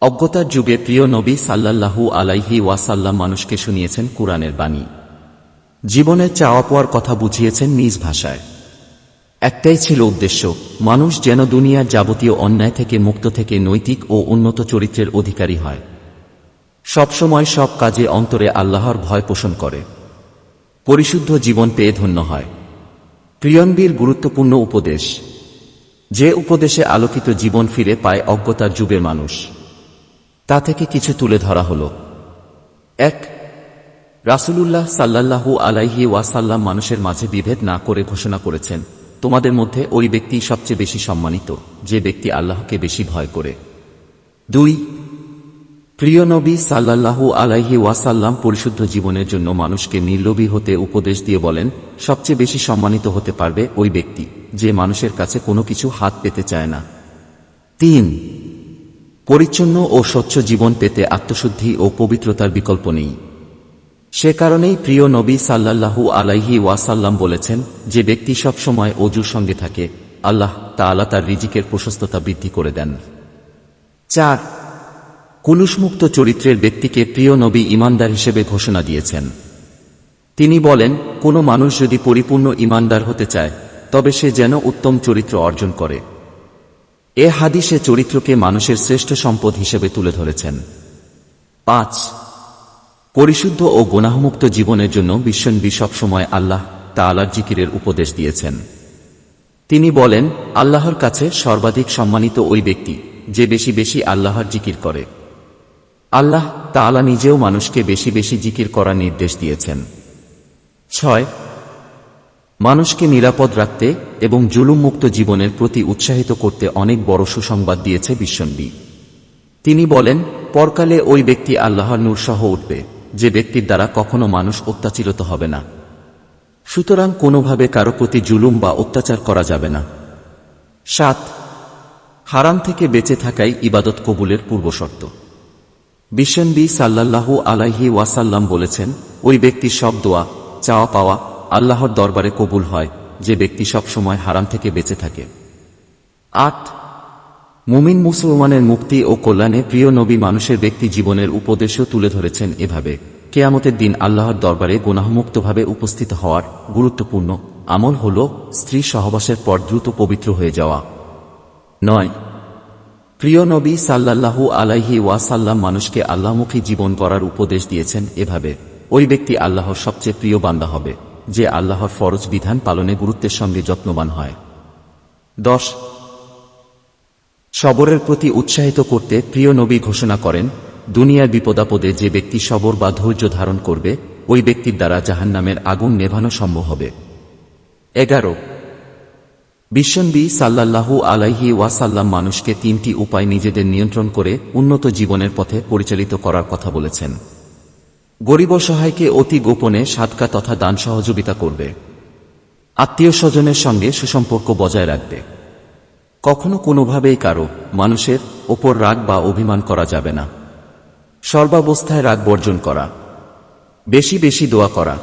অজ্ঞতার যুগে প্রিয় নবী সাল্লাল্লাহু আলাইহি ওয়াসাল্লাম মানুষকে শুনিয়েছেন কুরআনের বাণী। জীবনের চাওয়া পাওয়ার কথা বুঝিয়েছেন নিজ ভাষায়। একটাই ছিল উদ্দেশ্য, মানুষ যেন দুনিয়ার যাবতীয় অন্যায় থেকে মুক্ত থেকে নৈতিক ও উন্নত চরিত্রের অধিকারী হয়। সবসময় সব কাজে অন্তরে আল্লাহর ভয় পোষণ করে। পরিশুদ্ধ জীবন পেয়ে ধন্য হয়। প্রিয়নবীর গুরুত্বপূর্ণ উপদেশ, যে উপদেশে আলোকিত জীবন ফিরে পায় অজ্ঞতার যুগের মানুষ। তা থেকে কিছু তুলে ধরা হল। এক, রাসূলুল্লাহ সাল্লাল্লাহু আলাইহি ওয়াসাল্লাম মানুষের মাঝে বিভেদ না করে ঘোষণা করেছেন, তোমাদের মধ্যে ওই ব্যক্তি সবচেয়ে বেশি সম্মানিত, যে ব্যক্তি আল্লাহকে বেশি ভয় করে। দুই, প্রিয় নবী সাল্লাল্লাহু আলাইহি ওয়াসাল্লাম পরিশুদ্ধ জীবনের জন্য মানুষকে নির্লোভী হতে উপদেশ দিয়ে বলেন, সবচেয়ে বেশি সম্মানিত হতে পারবে ওই ব্যক্তি, যে মানুষের কাছে কোনো কিছু হাত পেতে চায় না। তিন পরিচ্ছন্ন ও স্বচ্ছ জীবন পেতে আত্মশুদ্ধি ও পবিত্রতার বিকল্প নেই। সে কারণেই প্রিয় নবী সাল্লাল্লাহু আলাইহি ওয়াসাল্লাম বলেছেন যে ব্যক্তি সব সময় অজুর সঙ্গে থাকে, আল্লাহ তা তাআলা তার রিজিকের প্রশস্ততা বৃদ্ধি করে দেন। চার, কুলুষমুক্ত চরিত্রের ব্যক্তিকে প্রিয় নবী ইমানদার হিসেবে ঘোষণা দিয়েছেন। তিনি বলেন, কোনো মানুষ যদি পরিপূর্ণ ইমানদার হতে চায়, তবে সে যেন উত্তম চরিত্র অর্জন করে। এ হাদিসে চরিত্রকে মানুষের শ্রেষ্ঠ সম্পদ হিসেবে তুলে ধরেছেন। পাঁচ, পরিশুদ্ধ ও গুনাহমুক্ত জীবনের জন্য বিশ্বনবী সবসময় আল্লাহ তাআলার জিকিরের উপদেশ দিয়েছেন। তিনি বলেন, আল্লাহর কাছে সর্বাধিক সম্মানিত ওই ব্যক্তি যে বেশি বেশি আল্লাহর জিকির করে। আল্লাহ তাআলা নিজেও মানুষকে বেশি বেশি জিকির করার নির্দেশ দিয়েছেন। ছয় মানুষকে নিরাপদ রাখতে এবং জুলুমমুক্ত জীবনের প্রতি উৎসাহিত করতে অনেক বড় সুসংবাদ দিয়েছে বিশ্বনবী। তিনি বলেন, পরকালে ওই ব্যক্তি আল্লাহর নূর সহ উঠবে, যে ব্যক্তির দ্বারা কখনো মানুষ অত্যাচারিত হবে না। সুতরাং কোনোভাবে কারও প্রতি জুলুম বা অত্যাচার করা যাবে না। সাত, হারাম থেকে বেঁচে থাকাই ইবাদত কবুলের পূর্বশর্ত। বিশ্বনবী সাল্লাল্লাহু আলাইহি ওয়াসাল্লাম বলেছেন, ওই ব্যক্তি সব দোয়া চাওয়া পাওয়া আল্লাহর দরবারে কবুল হয়, যে ব্যক্তি সব সময় হারাম থেকে বেঁচে থাকে। আট, মুমিন মুসলমানের মুক্তি ও কল্যাণে প্রিয় নবী মানুষের ব্যক্তি জীবনের উপদেশও তুলে ধরেছেন এভাবে। কেয়ামতের দিন আল্লাহর দরবারে গুনাহমুক্তভাবে উপস্থিত হওয়ার গুরুত্বপূর্ণ আমল হল স্ত্রী সহবাসের পর দ্রুত পবিত্র হয়ে যাওয়া। নয়, প্রিয় নবী সাল্লাল্লাহু আলাইহি ওয়াসাল্লাম মানুষকে আল্লাহমুখী জীবন গড়ার উপদেশ দিয়েছেন এভাবে। ওই ব্যক্তি আল্লাহর সবচেয়ে প্রিয় বান্দা হবে। যে আল্লাহর ফরজ বিধান পালনে গুরুত্বের সঙ্গে যত্নবান হয়। দশ, সবরের প্রতি উৎসাহিত করতে প্রিয় নবী ঘোষণা করেন, দুনিয়ার বিপদাপদে যে ব্যক্তি সবর বা ধৈর্য ধারণ করবে, ওই ব্যক্তির দ্বারা জাহান্নামের আগুন নেভানো সম্ভব হবে। এগারো, বিশ্বনবী সাল্লাল্লাহু আলাইহি ওয়াসাল্লাম মানুষকে তিনটি উপায় নিজেদের নিয়ন্ত্রণ করে উন্নত জীবনের পথে পরিচালিত করার কথা বলেছেন। গরিব সহায়কে অতি গোপনে সাদকা তথা দান সহযোগিতা করবে। আত্মীয় স্বজনের সঙ্গে সুসম্পর্ক বজায় রাখবে। কখনো কোনোভাবেই কারও মানুষের ওপর রাগ বা অভিমান করা যাবে না। সর্বাবস্থায় রাগ বর্জন করা। বেশি বেশি দোয়া করা।